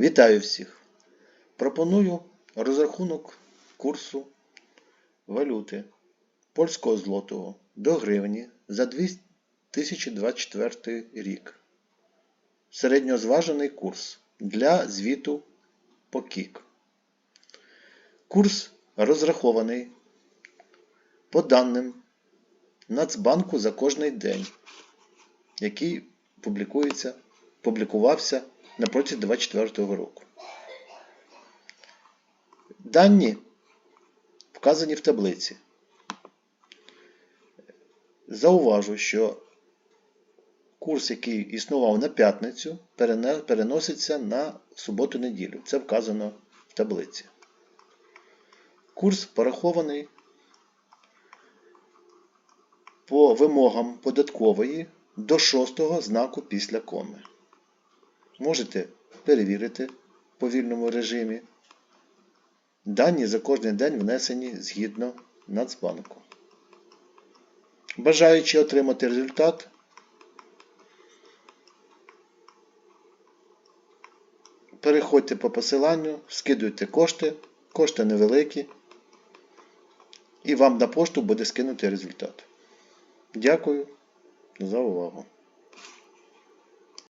Вітаю всіх! Пропоную розрахунок курсу валюти польського злотого до гривні за 2024 рік. Середньозважений курс для звіту по КІК. Курс розрахований по даним Нацбанку за кожний день, який публікується, публікувався на протязі 2024 року. Дані вказані в таблиці. Зауважу, що курс, який існував на п'ятницю, переноситься на суботу-неділю. Це вказано в таблиці. Курс порахований по вимогам податкової до шостого знаку після коми. Можете перевірити в повільному режимі. Дані за кожен день внесені згідно Нацбанку. Бажаючи отримати результат, переходьте по посиланню, скидуйте кошти, кошти невеликі, і вам на пошту буде скинути результат. Дякую за увагу.